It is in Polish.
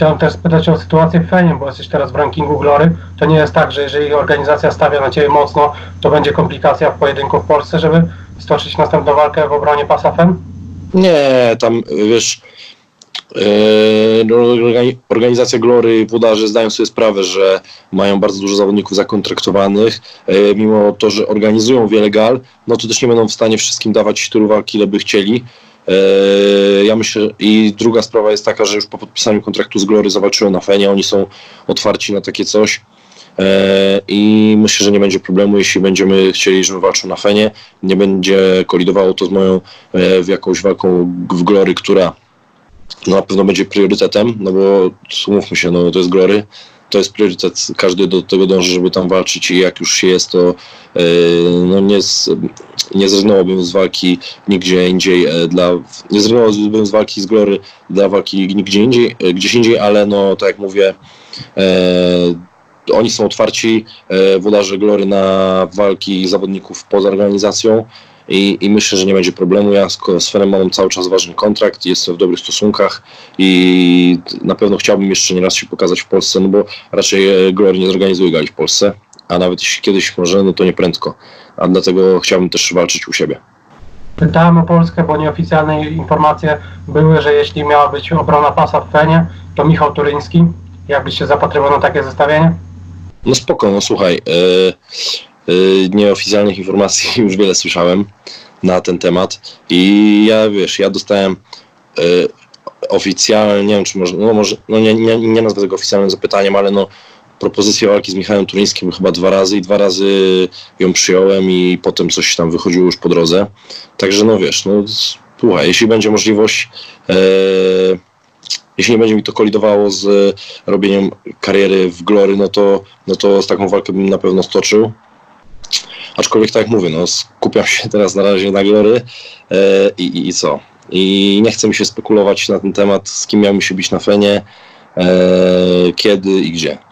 Chciałem też spytać o sytuację w Fenie, bo jesteś teraz w rankingu Glory. To nie jest tak, że jeżeli organizacja stawia na Ciebie mocno, to będzie komplikacja w pojedynku w Polsce, żeby stoczyć następną walkę w obronie pasa Fen? Nie, tam wiesz, e, no, organi- organizacja Glory, włodarze zdają sobie sprawę, że mają bardzo dużo zawodników zakontraktowanych, e, mimo to, że organizują wiele gal, no to też nie będą w stanie wszystkim dawać tylu walki, ile by chcieli. E, Ja myślę, i druga sprawa jest taka, że już po podpisaniu kontraktu z Glory zawalczyłem na Fenie, oni są otwarci na takie coś. E, I myślę, że nie będzie problemu, jeśli będziemy chcieli, żeby walczył na Fenie. Nie będzie kolidowało to z moją w jakąś walką w Glory, która no, na pewno będzie priorytetem, no bo umówmy się, no to jest Glory, to jest priorytet, każdy do tego dąży, żeby tam walczyć i jak już się jest, to e, no nie, z, nie zrezygnowałbym z walki nigdzie indziej e, dla, nie zrezygnowałbym z walki z Glory dla walki nigdzie indziej, e, gdzieś indziej, ale no tak jak mówię, e, oni są otwarci, e, włodarze Glory na walki zawodników poza organizacją i, i myślę, że nie będzie problemu. Ja z, z mam cały czas ważny kontrakt, jestem w dobrych stosunkach i na pewno chciałbym jeszcze nie raz się pokazać w Polsce, no bo raczej Glory nie zorganizuje gali w Polsce, a nawet jeśli kiedyś może, no to nie prędko, a dlatego chciałbym też walczyć u siebie. Pytałem o Polskę, bo nieoficjalne informacje były, że jeśli miała być obrona pasa w Fenie, to Michał Turyński. Jakbyś się zapatrywał na takie zestawienie? No spoko, no słuchaj, e, e, nieoficjalnych informacji już wiele słyszałem na ten temat i ja wiesz, ja dostałem e, oficjalnie, nie wiem czy może, no może, no nie, nie, nie nazwę tego oficjalnym zapytaniem, ale no propozycję walki z Michałem Turyńskim chyba dwa razy i dwa razy ją przyjąłem i potem coś tam wychodziło już po drodze. Także no wiesz, no słuchaj, jeśli będzie możliwość, e, jeśli nie będzie mi to kolidowało z robieniem kariery w Glory, no to, no to z taką walkę bym na pewno stoczył. Aczkolwiek tak jak mówię, no skupiam się teraz na razie na Glory e, i, i, i co? I nie chcę mi się spekulować na ten temat, z kim miałbym się bić na fenie, e, kiedy i gdzie.